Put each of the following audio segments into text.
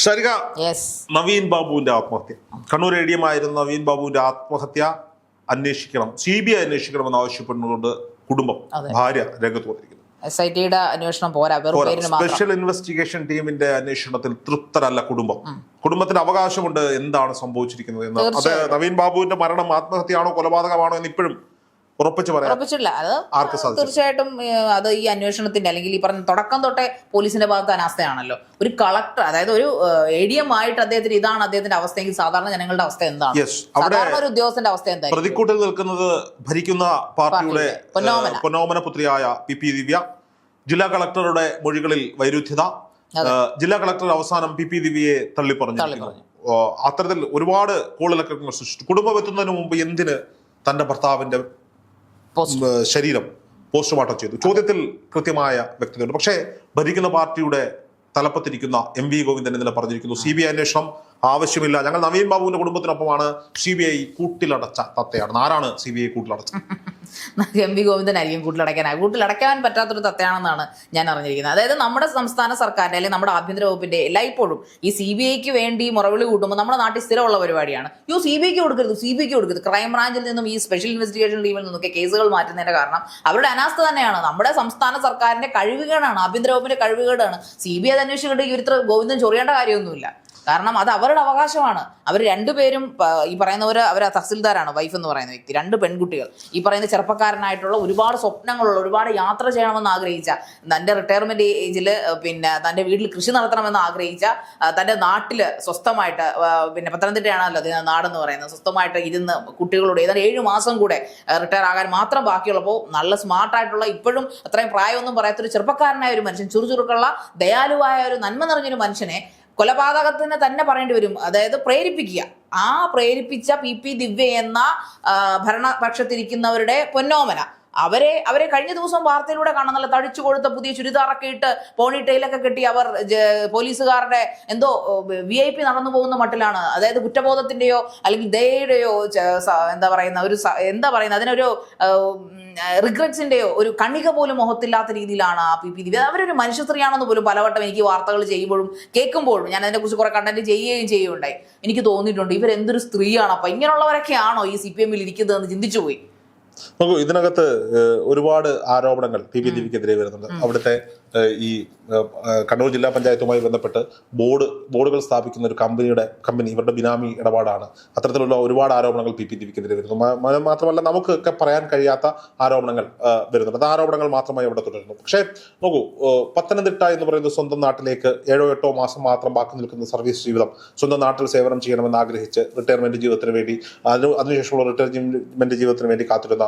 ശരിക നവീൻ ബാബുവിന്റെ ആത്മഹത്യ. Kannur A D M ആയിരുന്ന നവീൻ ബാബുവിന്റെ ആത്മഹത്യ അന്വേഷിക്കണം സി ബി ഐ അന്വേഷിക്കണമെന്ന് ആവശ്യപ്പെടുന്നതുകൊണ്ട് കുടുംബം ഭാര്യ രംഗത്ത് വന്നിരിക്കുന്നു എസ് ഐ ടിയുടെ അന്വേഷണം പോരാ സ്പെഷ്യൽ ഇൻവെസ്റ്റിഗേഷൻ ടീമിന്റെ അന്വേഷണത്തിൽ തൃപ്തരല്ല കുടുംബം. കുടുംബത്തിന് അവകാശമുണ്ട് എന്താണ് സംഭവിച്ചിരിക്കുന്നത് എന്ന്. അത് നവീൻ ബാബുവിന്റെ മരണം ആത്മഹത്യയാണോ കൊലപാതകമാണോ എന്ന് ഇപ്പോഴും ഉറപ്പിച്ചു പറയാം ഉറപ്പിച്ചില്ല അത്? തീർച്ചയായിട്ടും അത് ഈ അന്വേഷണത്തിന്റെ അല്ലെങ്കിൽ ഈ പറഞ്ഞ തുടക്കം തൊട്ടേ പോലീസിന്റെ ഭാഗത്ത് അനാസ്ഥയാണല്ലോ ഒരു കളക്ടർ അതായത് ഒരു എ ഡി എം ആയിട്ട് അദ്ദേഹത്തിന് ഇതാണ് അദ്ദേഹത്തിന്റെ അവസ്ഥയെങ്കിൽ സാധാരണ ജനങ്ങളുടെ അവസ്ഥ എന്താണ്? സാധാരണ ഒരു ഉദ്യോഗസ്ഥന്റെ അവസ്ഥ എന്താ പ്രതിക്കൂട്ടിൽ നിൽക്കുന്നത് ഭരിക്കുന്ന പാർട്ടിയുടെ പൊന്നോമന. പുത്രിയായ പി പി ദിവ്യ ജില്ലാ കളക്ടറുടെ മൊഴികളിൽ വൈരുദ്ധ്യത ജില്ലാ കളക്ടർ അവസാനം പി പി ദിവ്യയെ തള്ളിപ്പറഞ്ഞു. അത്തരത്തിൽ ഒരുപാട് കോളിലൊക്കെ സൃഷ്ടിച്ചു. കുടുംബം എത്തുന്നതിന് മുമ്പ് എന്തിന് തന്റെ ഭർത്താവിന്റെ ശരീരം പോസ്റ്റ്മോർട്ടം ചെയ്തു. ചോദ്യത്തിൽ കൃത്യമായ വ്യക്തതയുണ്ട്. പക്ഷേ ഭരിക്കുന്ന പാർട്ടിയുടെ തലപ്പത്തിരിക്കുന്ന എം വി ഗോവിന്ദൻ ഇന്നലെ പറഞ്ഞിരിക്കുന്നു. സി ബി ഐ അന്വേഷണം ആവശ്യമില്ല. ഞങ്ങൾ നവീൻ ബാബുവിന്റെ കുടുംബത്തിനൊപ്പമാണ് സി ബി ഐ കൂട്ടിലടച്ച തത്തയാണ് ആരാണ് C B I കൂട്ടിലടച്ച M V ഗോവിന്ദനായിരിക്കും കൂട്ടിലടയ്ക്കാനായി. കൂട്ടിലടയ്ക്കാൻ പറ്റാത്തൊരു തത്തയാണെന്നാണ് ഞാൻ അറിഞ്ഞിരിക്കുന്നത്. അതായത് നമ്മുടെ സംസ്ഥാന സർക്കാരിന്റെ അല്ലെങ്കിൽ നമ്മുടെ ആഭ്യന്തര വകുപ്പിന്റെ എല്ലായ്പ്പോഴും ഈ സി ബി ഐക്ക് വേണ്ടി മുറവിളി കൂട്ടുമ്പോൾ നമ്മുടെ നാട്ടിൽ സ്ഥിരമുള്ള പരിപാടിയാണ്. യു സി ബി ഐക്ക് കൊടുക്കരുത് സി ബി ഐക്ക് കൊടുക്കരുത്. ക്രൈംബ്രാഞ്ചിൽ നിന്നും ഈ സ്പെഷ്യൽ ഇൻവെസ്റ്റിഗേഷൻ ടീമിൽ നിന്നൊക്കെ കേസുകൾ മാറ്റുന്നതിന്റെ കാരണം അവരുടെ അനാസ്ഥ തന്നെയാണ്. നമ്മുടെ സംസ്ഥാന സർക്കാരിന്റെ കഴിവുകേടാണ് ആഭ്യന്തര വകുപ്പിന്റെ കഴിവുകേടാണ്. സി ബി ഐ അന്വേഷിച്ചിട്ടുണ്ടെങ്കിൽ ഇവർ ഇത്ര ഗോവിന്ദൻ ചൊറിയേണ്ട കാര്യമൊന്നുമില്ല. കാരണം അത് അവരുടെ അവകാശമാണ്. അവർ രണ്ടുപേരും ഈ പറയുന്നവർ അവർ തഹസിൽദാരാണ് വൈഫ് എന്ന് പറയുന്ന വ്യക്തി. രണ്ട് പെൺകുട്ടികൾ. ഈ പറയുന്ന ചെറുപ്പക്കാരനായിട്ടുള്ള ഒരുപാട് സ്വപ്നങ്ങളുള്ള ഒരുപാട് യാത്ര ചെയ്യണമെന്ന് ആഗ്രഹിച്ച തന്റെ റിട്ടയർമെന്റ് ഏജിൽ പിന്നെ തന്റെ വീട്ടിൽ കൃഷി നടത്തണമെന്ന് ആഗ്രഹിച്ച തന്റെ നാട്ടിൽ സ്വസ്ഥമായിട്ട് പിന്നെ പത്തനംതിട്ടയാണല്ലോ അതിന് നാടെന്ന് പറയുന്നത്. സ്വസ്ഥമായിട്ട് ഇരുന്ന് കുട്ടികളോട് ഏതാണ്ട് ഏഴ് മാസം കൂടെ റിട്ടയർ ആകാൻ മാത്രം ബാക്കിയുള്ളപ്പോൾ നല്ല സ്മാർട്ടായിട്ടുള്ള ഇപ്പോഴും അത്രയും പ്രായമൊന്നും പറയാത്തൊരു ചെറുപ്പക്കാരനായ ഒരു മനുഷ്യൻ ചുറുചുറുക്കുള്ള ദയാലുവായ ഒരു നന്മ നിറഞ്ഞൊരു മനുഷ്യനെ കൊലപാതകത്തിന് തന്നെ പറയേണ്ടി വരും. അതായത് പ്രേരിപ്പിക്കുക. ആ പ്രേരിപ്പിച്ച പി പി ദിവ്യ എന്ന ഭരണപക്ഷത്തിരിക്കുന്നവരുടെ പൊന്നോമന. അവരെ അവരെ കഴിഞ്ഞ ദിവസം വാർത്തയിലൂടെ കാണാൻ നല്ല തടിച്ചു കൊടുത്ത പുതിയ ചുരിദാറൊക്കെ ഇട്ട് പോണിട്ടയിലൊക്കെ കെട്ടി അവർ പോലീസുകാരുടെ എന്തോ വി ഐ പി നടന്നു പോകുന്ന മട്ടിലാണ്. അതായത് കുറ്റബോധത്തിന്റെയോ അല്ലെങ്കിൽ ദയയുടെയോ എന്താ പറയുന്ന ഒരു എന്താ പറയുന്ന അതിനൊരു റിഗ്രറ്റ്സിന്റെയോ ഒരു കണിക പോലും മുഖത്തില്ലാത്ത രീതിയിലാണ് ആ പി പി ദിവ്യ. അവരൊരു മനുഷ്യ സ്ത്രീയാണെന്ന് പോലും പലവട്ടം എനിക്ക് വാർത്തകൾ ചെയ്യുമ്പോഴും കേൾക്കുമ്പോഴും ഞാൻ അതിനെക്കുറിച്ച് കുറെ കണ്ടന്റ് ചെയ്യുകയും ചെയ്യുകയുണ്ടായി. എനിക്ക് തോന്നിയിട്ടുണ്ട് ഇവരെന്തൊരു സ്ത്രീയാണ് അപ്പൊ ഇങ്ങനെയുള്ളവരൊക്കെയാണോ ഈ സി പി എമ്മിൽ ഇരിക്കുന്നതെന്ന് ചിന്തിച്ചു പോയി. നോക്കൂ ഇതിനകത്ത് ഒരുപാട് ആരോപണങ്ങൾ പി പി ദീപിക്കെതിരെ വരുന്നുണ്ട്. അവിടുത്തെ ഈ കണ്ണൂർ ജില്ലാ പഞ്ചായത്തുമായി ബന്ധപ്പെട്ട് ബോർഡ് ബോർഡുകൾ സ്ഥാപിക്കുന്ന ഒരു കമ്പനിയുടെ കമ്പനി ഇവരുടെ ബിനാമി ഇടപാടാണ്. അത്തരത്തിലുള്ള ഒരുപാട് ആരോപണങ്ങൾ പി പി ദിവ്യക്കെതിരെ വരുന്നു. മാത്രമല്ല നമുക്കൊക്കെ പറയാൻ കഴിയാത്ത ആരോപണങ്ങൾ വരുന്നുണ്ട്. അത് ആരോപണങ്ങൾ മാത്രമായി അവിടെ തുടരുന്നു. പക്ഷേ നോക്കൂ പത്തനംതിട്ട എന്ന് പറയുന്ന സ്വന്തം നാട്ടിലേക്ക് ഏഴോ എട്ടോ മാസം മാത്രം ബാക്കി നിൽക്കുന്ന സർവീസ് ജീവിതം സ്വന്തം നാട്ടിൽ സേവനം ചെയ്യണമെന്ന് ആഗ്രഹിച്ച് റിട്ടയർമെന്റ് ജീവിതത്തിന് വേണ്ടി അതിന് അതിനുശേഷമുള്ള റിട്ടയർമെന്റ് ജീവിതത്തിന് വേണ്ടി കാത്തിരുന്ന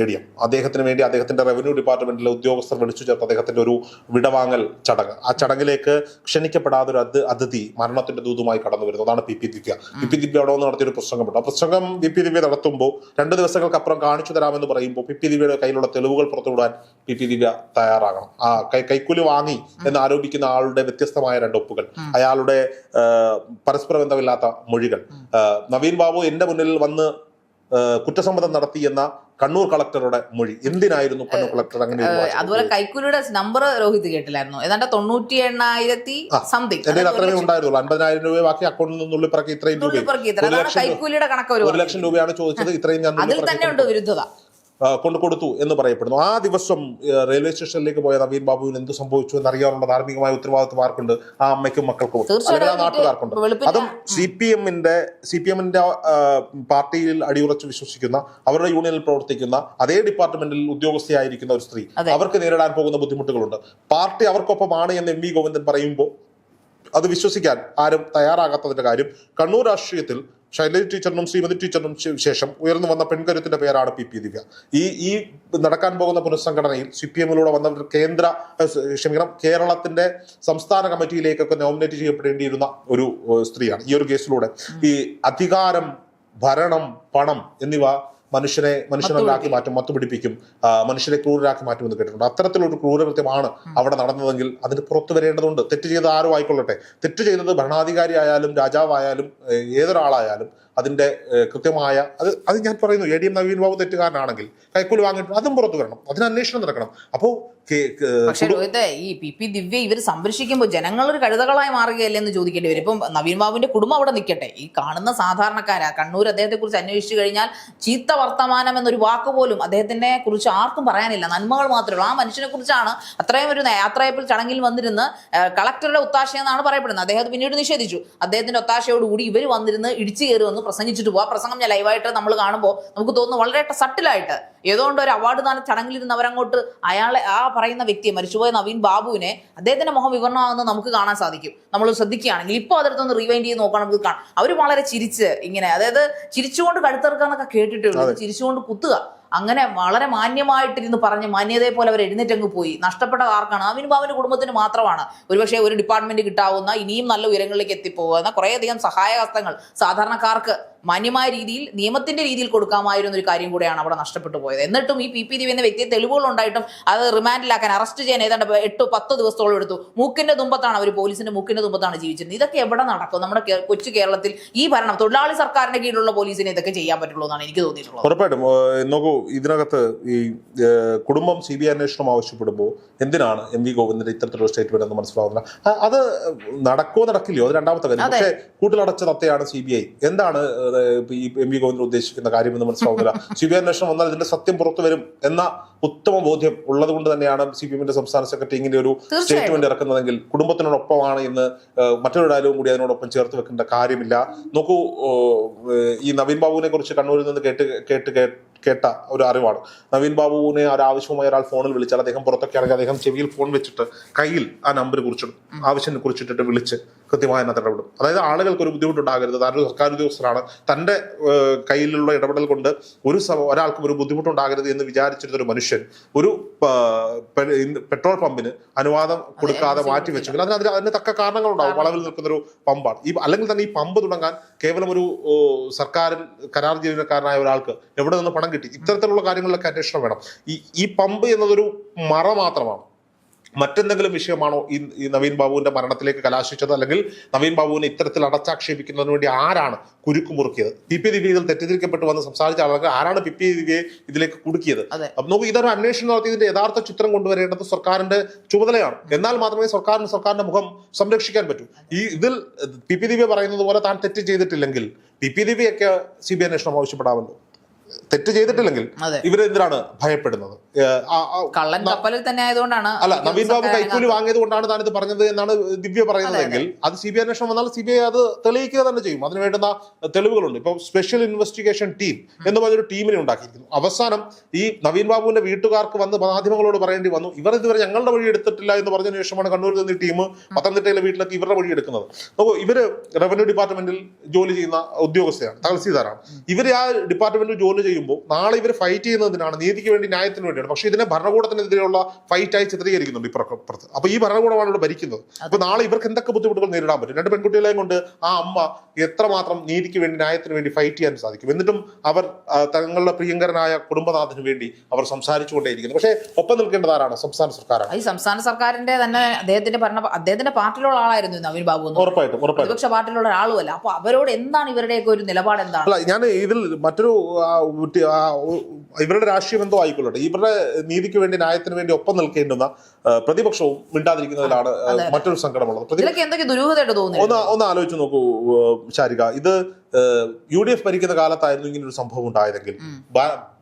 എ ഡി എം. അദ്ദേഹത്തിന് വേണ്ടി അദ്ദേഹത്തിന്റെ റവന്യൂ ഡിപ്പാർട്ട്മെന്റിലെ ഉദ്യോഗസ്ഥർ വിളിച്ചു ചേർത്ത് അദ്ദേഹത്തിന്റെ ഒരു വിടവാങ്ങൽ ചടങ്ങ്. ആ ചടങ്ങിലേക്ക് ക്ഷണിക്കപ്പെടാതെ ഒരു അത് അതിഥി മരണത്തിന്റെ ദൂതുമായി കടന്നു വരുന്നത് അതാണ് P P Divya. P P Divya അവിടെ നിന്ന് നടത്തിയ ഒരു പ്രസംഗം ഉണ്ട്. ആ പ്രസംഗം പി പി ദിവ്യ നടത്തുമ്പോൾ രണ്ട് ദിവസങ്ങൾക്കപ്പുറം കാണിച്ചു തരാമെന്ന് പറയുമ്പോൾ പി പി ദിവ്യയുടെ കയ്യിലുള്ള തെളിവുകൾ പുറത്തുവിടാൻ പി പി ദിവ്യ തയ്യാറാകണം. ആ കൈ കൈക്കൂലി വാങ്ങി എന്ന് ആരോപിക്കുന്ന ആളുടെ വ്യത്യസ്തമായ രണ്ട് ഒപ്പുകൾ. അയാളുടെ പരസ്പര ബന്ധമില്ലാത്ത മൊഴികൾ. നവീൻ ബാബു എന്റെ മുന്നിൽ വന്ന് കുറ്റസമ്മതം നടത്തി എന്ന കണ്ണൂർ കളക്ടറുടെ മൊഴി. എന്തിനായിരുന്നു കണ്ണൂർ കളക്ടർ അങ്ങനെ അതുപോലെ കൈക്കൂലിയുടെ നമ്പർ രോഹിത് കേട്ടില്ലായിരുന്നു. ഏതാണ്ട് തൊണ്ണൂറ്റി എണ്ണായിരത്തി സംതിങ് എന്റെ അത്രമേ ഉണ്ടായിരുന്നുള്ളൂ. അൻപതിനായിരം രൂപ ബാക്കി അക്കൗണ്ടിൽ നിന്ന് ഉള്ളിപ്പറക്കി ഇത്രയും രൂപ കൈക്കൂലിയുടെ കണക്ക് ഒരു ലക്ഷം രൂപയാണ് ചോദിച്ചത്. ഇത്രയും അതിൽ തന്നെ ഉണ്ട് വിരുദ്ധത. കൊണ്ടു കൊടുത്തു എന്ന് പറയപ്പെടുന്നു. ആ ദിവസം റെയിൽവേ സ്റ്റേഷനിലേക്ക് പോയ നവീൻ ബാബുവിന് എന്ത് സംഭവിച്ചു എന്നറിയാനുള്ള ധാർമ്മികമായ ഉത്തരവാദിത്വം ആർക്കുണ്ട്? ആ അമ്മയ്ക്കും മക്കൾക്കും. അല്ലെങ്കിൽ ആ നാട്ടുകാർക്കുണ്ട്. അതും സി പി എമ്മിന്റെ സി പി എമ്മിന്റെ പാർട്ടിയിൽ അടിയുറച്ച് വിശ്വസിക്കുന്ന അവരുടെ യൂണിയനിൽ പ്രവർത്തിക്കുന്ന അതേ ഡിപ്പാർട്ട്മെന്റിൽ ഉദ്യോഗസ്ഥയായിരിക്കുന്ന ഒരു സ്ത്രീ അവർക്ക് നേരിടാൻ പോകുന്ന ബുദ്ധിമുട്ടുകളുണ്ട്. പാർട്ടി അവർക്കൊപ്പമാണ് എന്ന് എം വി ഗോവിന്ദൻ പറയുമ്പോൾ അത് വിശ്വസിക്കാൻ ആരും തയ്യാറാകാത്തതിന്റെ കാര്യം കണ്ണൂർ രാഷ്ട്രീയത്തിൽ ശൈലജ ടീച്ചറിനും ശ്രീമതി ടീച്ചറിനും ശേഷം ഉയർന്നു വന്ന പെൺകരുത്തിന്റെ പേരാണ് പി. പി. ദിവ്യ. ഈ ഈ നടക്കാൻ പോകുന്ന പുനഃസംഘടനയിൽ സി പി എമ്മിലൂടെ വന്ന കേന്ദ്ര ക്ഷമിക്കണം കേരളത്തിന്റെ സംസ്ഥാന കമ്മിറ്റിയിലേക്കൊക്കെ നോമിനേറ്റ് ചെയ്യപ്പെടേണ്ടിയിരുന്ന ഒരു സ്ത്രീയാണ്. ഈ ഒരു കേസിലൂടെ ഈ അധികാരം ഭരണം പണം എന്നിവ മനുഷ്യനെ മനുഷ്യനല്ലാക്കി മാറ്റും മത്തുപിടിപ്പിക്കും പിടിപ്പിക്കും മനുഷ്യരെ ക്രൂരരാക്കി മാറ്റും മാറ്റുമെന്ന് കേട്ടിട്ടുണ്ട്. അത്തരത്തിലൊരു ക്രൂരകൃത്യമാണ് അവിടെ നടന്നതെങ്കിൽ അതിന് പുറത്തു വരേണ്ടതുണ്ട്. തെറ്റ് ചെയ്ത ആരും ആയിക്കൊള്ളട്ടെ. തെറ്റ് ചെയ്തത് ഭരണാധികാരി ആയാലും രാജാവായാലും ഏതൊരാളായാലും അതിന്റെ കൃത്യമായ അത് അത് ഞാൻ പറയുന്നു A D M Naveen Babu തെറ്റുകാരനാണെങ്കിൽ കൈക്കൂലി വാങ്ങിയിട്ടുണ്ട്. അതും പുറത്തു വരണം. അതിന് അന്വേഷണം നടക്കണം. അപ്പോൾ പക്ഷെ രോഹിത്തെ ഈ പി പി ദിവ്യ ഇവർ സംരക്ഷിക്കുമ്പോൾ ജനങ്ങൾ ഒരു കഴുതകളായി മാറുകയല്ലേ എന്ന് ചോദിക്കേണ്ടി വരും. ഇപ്പം നവീൻ ബാബുവിന്റെ കുടുംബം അവിടെ നിൽക്കട്ടെ. ഈ കാണുന്ന സാധാരണക്കാരാ കണ്ണൂർ അദ്ദേഹത്തെ കുറിച്ച് അന്വേഷിച്ചു കഴിഞ്ഞാൽ ചീത്ത വർത്തമാനം എന്നൊരു വാക്ക് പോലും അദ്ദേഹത്തിനെ കുറിച്ച് ആർക്കും പറയാനില്ല. നന്മകൾ മാത്രമേ ഉള്ളൂ. ആ മനുഷ്യനെ കുറിച്ചാണ് അത്രയും ഒരു യാത്രയപ്പിൽ ചടങ്ങിൽ വന്നിരുന്ന് കളക്ടറുടെ ഒത്താശ എന്നാണ് പറയപ്പെടുന്നത്. അദ്ദേഹം പിന്നീട് നിഷേധിച്ചു. അദ്ദേഹത്തിന്റെ ഒത്താശയോടുകൂടി ഇവർ വന്നിരുന്ന് ഇടിച്ചു കയറി വന്ന് പ്രസംഗിച്ചിട്ട് പോകും ആ പ്രസംഗം ഞാൻ ലൈവായിട്ട് നമ്മൾ കാണുമ്പോൾ നമുക്ക് തോന്നുന്നു വളരെ സട്ടിലായിട്ട് ഏതോണ്ട് ഒരു അവാർഡ് ദാന ചടങ്ങിലിരുന്ന് അവരങ്ങോട്ട് അയാളെ ആ പറയുന്ന വ്യക്തിയെ മരിച്ചുപോയ നവീൻ ബാബുവിനെ അദ്ദേഹത്തിന്റെ മുഖം വിവരണമാകുന്നത് നമുക്ക് കാണാൻ സാധിക്കും. നമ്മൾ ശ്രദ്ധിക്കുകയാണെങ്കിൽ ഇപ്പോൾ അതിർത്തുനിന്ന് റീവൈൻഡ് ചെയ്ത് നോക്കാൻ നമുക്ക് കാണാം. അവർ വളരെ ചിരിച്ച് ഇങ്ങനെ അതായത് ചിരിച്ചുകൊണ്ട് കേട്ടിട്ടുള്ളൂ. ഇത് ചിരിച്ചുകൊണ്ട് കുത്തുക. അങ്ങനെ വളരെ മാന്യമായിട്ടിരുന്ന് പറഞ്ഞ് മാന്യതയെ പോലെ അവർ എഴുന്നേറ്റങ്ങ് പോയി. നഷ്ടപ്പെട്ട ആർക്കാണ്? നവീൻ ബാബുവിന്റെ കുടുംബത്തിന് മാത്രമാണ്. ഒരുപക്ഷെ ഒരു ഡിപ്പാർട്ട്മെന്റ് കിട്ടാവുന്ന ഇനിയും നല്ല ഉയരങ്ങളിലേക്ക് എത്തിപ്പോകുന്ന കുറേയധികം സഹായഹസ്തങ്ങൾ സാധാരണക്കാർക്ക് മാന്യമായ രീതിയിൽ നിയമത്തിന്റെ രീതിയിൽ കൊടുക്കാമായിരുന്ന ഒരു കാര്യം കൂടെയാണ് അവിടെ നഷ്ടപ്പെട്ടു പോയത്. എന്നിട്ടും ഈ പി പി ദിവ്യ എന്ന വ്യക്തിയെ തെളിവുകൾ ഉണ്ടായിട്ടും അത് റിമാൻഡിലാക്കാൻ അറസ്റ്റ് ചെയ്യാൻ ഏതാണ്ട് എട്ടോ പത്തോ ദിവസത്തോളം എടുത്തു. മൂക്കിന്റെ തുമ്പത്താണ് അവർ പോലീസിന്റെ മൂക്കിന്റെ തുമ്പത്താണ് ജീവിച്ചിരുന്നത്. ഇതൊക്കെ എവിടെ നടക്കും? നമ്മുടെ കൊച്ചു കേരളത്തിൽ ഈ ഭരണം തൊഴിലാളി സർക്കാരിന്റെ കീഴിലുള്ള പോലീസിനെ ഇതൊക്കെ ചെയ്യാൻ പറ്റുള്ളൂ എന്നാണ് എനിക്ക് തോന്നിയിട്ടുള്ളത്. ഉറപ്പായിട്ടും നോക്കൂ ഇതിനകത്ത് ഈ കുടുംബം സി ബി ഐ അന്വേഷണം ആവശ്യപ്പെടുമ്പോൾ എന്തിനാണ് എം വി ഗോവിന്ദന്റെ ഇത്തരത്തിലുള്ള സ്റ്റേറ്റ്മെന്റ് എന്ന് മനസ്സിലാവുന്നില്ല? അത് നടക്കോ നടക്കില്ലയോ? അത് രണ്ടാമത്തെ കാര്യം. പക്ഷേ കൂട്ടിലടച്ച തത്തയാണ് സി ബി ഐ. എന്താണ് ഈ എം വി ഗോവിന്ദൻ ഉദ്ദേശിക്കുന്ന കാര്യം എന്ന് മനസ്സിലാവുന്നില്ല. സി ബി ഐ അന്വേഷണം വന്നാൽ ഇതിന്റെ സത്യം പുറത്തു വരും എന്ന ഉത്തമ ബോധ്യം ഉള്ളത് കൊണ്ട് തന്നെയാണ് സി പി എമ്മിന്റെ സംസ്ഥാന സെക്രട്ടറി ഇങ്ങനെ ഒരു സ്റ്റേറ്റ്മെന്റ് ഇറക്കുന്നതെങ്കിൽ കുടുംബത്തിനോടൊപ്പമാണ് ഇന്ന് മറ്റൊരു ഡയലോഗും കൂടി അതിനോടൊപ്പം ചേർത്ത് വെക്കേണ്ട കാര്യമില്ല. നോക്കൂ ഈ നവീൻ ബാബുവിനെ കുറിച്ച് കണ്ണൂരിൽ നിന്ന് കേട്ട് കേട്ട് കേട്ട ഒരു അറിവാണ്. നവീൻ ബാബുവിനെ ആവശ്യമായ ഒരാൾ ഫോണിൽ വിളിച്ചാൽ അദ്ദേഹം പുറത്തൊക്കെ ആണെങ്കിൽ അദ്ദേഹം ചെവിയിൽ ഫോൺ വെച്ചിട്ട് കയ്യിൽ ആ നമ്പർ കുറിച്ചിടും. ആവശ്യം കുറിച്ചിട്ടിട്ട് വിളിച്ച് കൃത്യമായ അതിനകത്ത് ഇടപെടും അതായത് ആളുകൾക്ക് ഒരു ബുദ്ധിമുട്ടുണ്ടാകരുത്. താനൊരു സർക്കാർ ഉദ്യോഗസ്ഥനാണ്. തന്റെ കയ്യിലുള്ള ഇടപെടൽ കൊണ്ട് ഒരു ഒരാൾക്കും ഒരു ബുദ്ധിമുട്ടുണ്ടാകരുത് എന്ന് വിചാരിച്ചിരുന്ന ഒരു മനുഷ്യൻ ഒരു പെട്രോൾ പമ്പിന് അനുവാദം കൊടുക്കാതെ മാറ്റി വെച്ചെങ്കിൽ അതിന് അതിന് അതിന് തക്ക കാരണങ്ങളുണ്ടാവും. വളവിൽ നിൽക്കുന്ന ഒരു പമ്പാണ്. ഈ അല്ലെങ്കിൽ തന്നെ ഈ പമ്പ് തുടങ്ങാൻ കേവലം ഒരു സർക്കാർ സർക്കാരിൽ കരാർ ജീവനക്കാരനായ ഒരാൾക്ക് എവിടെ നിന്ന് പണം കിട്ടി? ഇത്തരത്തിലുള്ള കാര്യങ്ങളിലൊക്കെ അന്വേഷണം വേണം. ഈ ഈ പമ്പ് എന്നതൊരു മറ മാത്രമാണ്. മറ്റെന്തെങ്കിലും വിഷയമാണോ ഈ ഈ നവീൻ ബാബുവിന്റെ മരണത്തിലേക്ക് കലാശിച്ചത്? അല്ലെങ്കിൽ നവീൻ ബാബുവിനെ ഇത്തരത്തിൽ അടച്ചാക്ഷേപിക്കുന്നതിന് വേണ്ടി ആരാണ് കുരുക്ക് മുറുക്കിയത്? പി പി ദിവ്യ ഇതിൽ തെറ്റിദ്ധരിക്കപ്പെട്ട് വന്ന് സംസാരിച്ച ആളുകൾ ആരാണ് പി പി ദിവ്യയെ ഇതിലേക്ക് കുടുക്കിയത്? അപ്പം നമുക്ക് നോക്കൂ ഇതൊരു അന്വേഷണം നടത്തി ഇതിന്റെ യഥാർത്ഥ ചിത്രം കൊണ്ടുവരേണ്ടത് സർക്കാരിന്റെ ചുമതലയാണ്. എന്നാൽ മാത്രമേ സർക്കാരിന് സർക്കാരിന്റെ മുഖം സംരക്ഷിക്കാൻ പറ്റൂ. ഈ ഇതിൽ പി പി ദിവ്യ പറയുന്നത് പോലെ താൻ തെറ്റ് ചെയ്തിട്ടില്ലെങ്കിൽ പി പി ദിവ്യയൊക്കെ സി ബി ഐ അന്വേഷണം ആവശ്യപ്പെടാമല്ലോ. തെറ്റ് ചെയ്തിട്ടില്ലെങ്കിൽ. ഇവരെന്തിനാണ് ഭയപ്പെടുന്നത്? കള്ളൻ കപ്പലിൽ തന്നെ ആയതുകൊണ്ടാണ് അല്ല നവീൻ ബാബു കൈക്കൂലി വാങ്ങിയത് കൊണ്ടാണ് താനിത് പറഞ്ഞത് എന്നാണ് ദിവ്യ പറയുന്നതെങ്കിൽ അത് സി ബി ഐ അന്വേഷണം വന്നാൽ സി ബി ഐ അത് തെളിയിക്കുക തന്നെ ചെയ്യും. അതിന് വേണ്ടുന്ന തെളിവുകളുണ്ട്. ഇപ്പൊ സ്പെഷ്യൽ ഇൻവെസ്റ്റിഗേഷൻ ടീം എന്ന് പറഞ്ഞൊരു ടീമിനെ ഉണ്ടാക്കിയിരിക്കുന്നു. അവസാനം ഈ നവീൻ ബാബുവിന്റെ വീട്ടുകാർക്ക് വന്ന് മാധ്യമങ്ങളോട് പറയേണ്ടി വന്നു ഇവർ ഇതുവരെ ഞങ്ങളുടെ വഴി എടുത്തിട്ടില്ല എന്ന് പറഞ്ഞതിന് ശേഷമാണ് കണ്ണൂരിൽ നിന്ന് ഈ ടീം പത്തനംതിട്ടയിലെ വീട്ടിലേക്ക് ഇവരുടെ വഴി എടുക്കുന്നത്. നോക്കൂ ഇവർ റവന്യൂ ഡിപ്പാർട്ട്മെന്റിൽ ജോലി ചെയ്യുന്ന ഉദ്യോഗസ്ഥയാണ് തഹസീൽദാറാണ് ഇവർ ആ ഡിപ്പാർട്ട്മെന്റിൽ ജോലി ചെയ്യുമ്പോൾ നാളെ ഇവർ ഫൈറ്റ് ചെയ്യുന്നതിനാണ് നീതിക്ക് വേണ്ടി ന്യായത്തിന് വേണ്ടിയാണ്. പക്ഷേ ഇതിനെ ഭരണകൂടത്തിനെതിരെയുള്ള ഫൈറ്റായി ചിത്രീകരിക്കുന്നുണ്ട് ഇപ്പുറത്ത് അപ്പൊ ഈ ഭരണകൂടമാണ് ഇവിടെ ഭരിക്കുന്നത്. അപ്പൊ നാളെ ഇവർക്ക് എന്തൊക്കെ ബുദ്ധിമുട്ടുകൾ നേരിടാൻ പറ്റും? രണ്ട് പെൺകുട്ടികളെയും കൊണ്ട് ആ അമ്മ എത്രമാത്രം നീതിക്ക് വേണ്ടി ന്യായത്തിന് വേണ്ടി ഫൈറ്റ് ചെയ്യാൻ സാധിക്കും? എന്നിട്ടും അവർ തങ്ങളുടെ പ്രിയങ്കരനായ കുടുംബനാഥന് വേണ്ടി അവർ സംസാരിച്ചുകൊണ്ടേയിരിക്കുന്നു. പക്ഷേ ഒപ്പം നിൽക്കേണ്ടത് ആരാണ്? സംസ്ഥാന സർക്കാരാണ്. ഈ സംസ്ഥാന സർക്കാരിന്റെ തന്നെ അദ്ദേഹത്തിന്റെ ഭരണ അദ്ദേഹത്തിന്റെ പാർട്ടിയിലുള്ള ആളായിരുന്നു ഈ നവീൻ ബാബു ഉറപ്പായിട്ടും ഉറപ്പായിട്ടും. പ്രതിപക്ഷ പാർട്ടിയിലുള്ള ഒരാളുമല്ല. അപ്പൊ അവരോട് എന്താണ് ഇവരുടെയൊക്കെ ഒരു നിലപാട് എന്താണ് അല്ല ഞാൻ ഇതിൽ മറ്റൊരു ഉറ്റി- ആ, ഇവരുടെ രാഷ്ട്രീയം എന്തോ ആയിക്കൊള്ളട്ടെ. ഇവരുടെ നീതിക്ക് വേണ്ടി ന്യായത്തിന് വേണ്ടി ഒപ്പം നിൽക്കേണ്ടുന്ന പ്രതിപക്ഷവും മിണ്ടാതിരിക്കുന്നതിലാണ് മറ്റൊരു സങ്കടമുള്ളത്. ഒന്ന് ഒന്ന് ആലോചിച്ച് നോക്കൂ ശാരിക. ഇത് യു ഡി എഫ് ഭരിക്കുന്ന കാലത്തായിരുന്നു ഇങ്ങനെ ഒരു സംഭവം ഉണ്ടായതെങ്കിൽ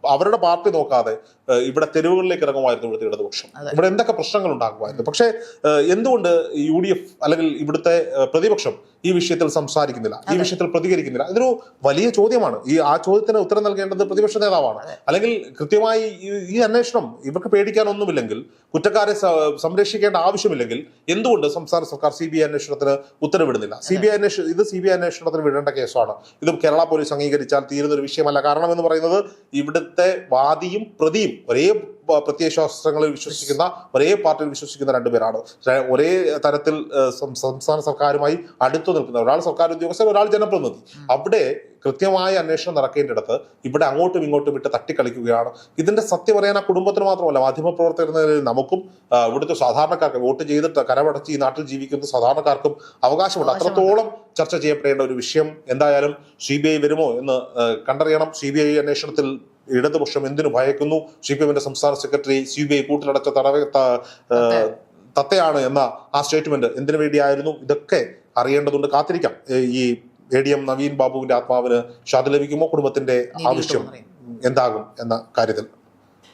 അവരുടെ പാർട്ടി നോക്കാതെ ഇവിടെ തെരുവുകളിലേക്ക് ഇറങ്ങുമായിരുന്നു ഇവിടുത്തെ ഇടതുപക്ഷം. ഇവിടെ എന്തൊക്കെ പ്രശ്നങ്ങൾ ഉണ്ടാകുമായിരുന്നു? പക്ഷെ എന്തുകൊണ്ട് യു ഡി എഫ് അല്ലെങ്കിൽ ഇവിടുത്തെ പ്രതിപക്ഷം ഈ വിഷയത്തിൽ സംസാരിക്കുന്നില്ല? ഈ വിഷയത്തിൽ പ്രതികരിക്കുന്നില്ല? ഇതൊരു വലിയ ചോദ്യമാണ്. ഈ ആ ചോദ്യത്തിന് ഉത്തരം നൽകേണ്ടത് പ്രതിപക്ഷ നേതാവാണ്. അല്ലെങ്കിൽ കൃത്യമായി ഈ- അന്വേഷണം ഇവർക്ക് പേടിക്കാനൊന്നുമില്ലെങ്കിൽ കുറ്റക്കാരെ സംരക്ഷിക്കേണ്ട ആവശ്യമില്ലെങ്കിൽ എന്തുകൊണ്ട് സംസ്ഥാന സർക്കാർ സി ബി ഐ അന്വേഷണത്തിന് ഉത്തരവിടുന്നില്ല? സി ബി ഐ അന്വേഷണം ഇത് സി ബി ഐ അന്വേഷണത്തിന് വിടേണ്ട കേസാണ്. ഇത് കേരള പോലീസ് അംഗീകരിച്ചാൽ തീരുന്ന ഒരു വിഷയമല്ല. കാരണം എന്ന് പറയുന്നത് ഇവിടുത്തെ വാദിയും പ്രതിയും ഒരേ പ്രത്യയശാസ്ത്രങ്ങളിൽ വിശ്വസിക്കുന്ന ഒരേ പാർട്ടിയിൽ വിശ്വസിക്കുന്ന രണ്ടുപേരാണ് ഒരേ തരത്തിൽ സംസ്ഥാന സർക്കാരുമായി അടുത്തു നിൽക്കുന്ന ഒരാൾ സർക്കാർ ഉദ്യോഗസ്ഥൻ ഒരാൾ ജനപ്രതിനിധി. അവിടെ കൃത്യമായ അന്വേഷണം നടക്കേണ്ടിടത്ത് ഇവിടെ അങ്ങോട്ടും ഇങ്ങോട്ടും ഇട്ട് തട്ടിക്കളിക്കുകയാണ്. ഇതിന്റെ സത്യം പറയാൻ ആ കുടുംബത്തിന് മാത്രമല്ല മാധ്യമപ്രവർത്തകർ നിലയിൽ നമുക്കും ഇവിടുത്തെ സാധാരണക്കാർക്ക് വോട്ട് ചെയ്തിട്ട് കരമടച്ച് ഈ നാട്ടിൽ ജീവിക്കുന്ന സാധാരണക്കാർക്കും അവകാശമുണ്ട്. അത്രത്തോളം ചർച്ച ചെയ്യപ്പെടേണ്ട ഒരു വിഷയം എന്തായാലും സി ബി ഐ വരുമോ എന്ന് കണ്ടറിയണം. സി ബി ഐ അന്വേഷണത്തിൽ ഇടതുപക്ഷം എന്തിനു ഭയക്കുന്നു? സി പി എമ്മിന്റെ സംസ്ഥാന സെക്രട്ടറി സി ബി ഐ കൂട്ടിലടച്ച തടവ തത്തയാണ് എന്ന ആ സ്റ്റേറ്റ്മെന്റ് എന്തിനു വേണ്ടിയായിരുന്നു? ഇതൊക്കെ അറിയേണ്ടതുണ്ട്. കാത്തിരിക്കാം. ഈ എ ഡി എം നവീൻ ബാബുവിന്റെ ആത്മാവിന് ശാന്തി ലഭിക്കുമോ കുടുംബത്തിന്റെ ആവശ്യം? എന്താകും എന്ന കാര്യത്തിൽ?